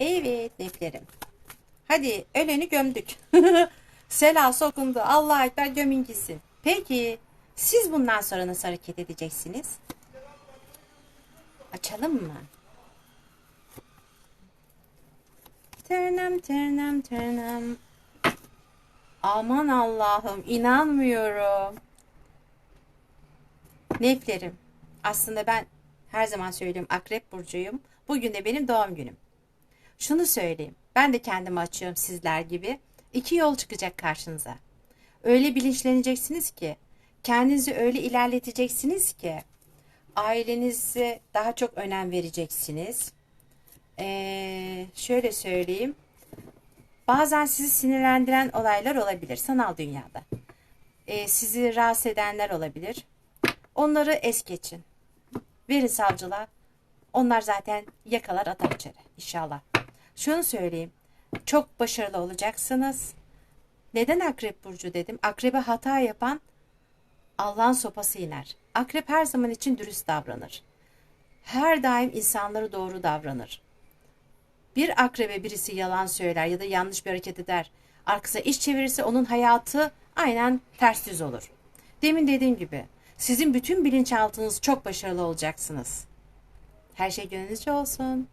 Evet neflerim. Hadi öleni gömdük. Sela sokundu. Allah ekber gömün. Peki siz bundan sonra nasıl hareket edeceksiniz? Açalım mı? Tırnam tırnam tırnam. Aman Allah'ım inanmıyorum. Neflerim. Aslında ben her zaman söylüyorum akrep burcuyum. Bugün de benim doğum günüm. Şunu söyleyeyim. Ben de kendimi açıyorum sizler gibi. İki yol çıkacak karşınıza. Öyle bilinçleneceksiniz ki, kendinizi öyle ilerleteceksiniz ki, ailenize daha çok önem vereceksiniz. Ee, şöyle söyleyeyim. Bazen sizi sinirlendiren olaylar olabilir sanal dünyada. Ee, sizi rahatsız edenler olabilir. Onları es geçin. Verin savcılığa. Onlar zaten yakalar atar içeri inşallah. Şunu söyleyeyim. Çok başarılı olacaksınız. Neden akrep burcu dedim? Akrebe hata yapan Allah'ın sopası iner. Akrep her zaman için dürüst davranır. Her daim insanlara doğru davranır. Bir akrebe birisi yalan söyler ya da yanlış bir hareket eder. Arkasına iş çevirirse onun hayatı aynen ters düz olur. Demin dediğim gibi sizin bütün bilinçaltınız çok başarılı olacaksınız. Her şey gönlünüzce olsun.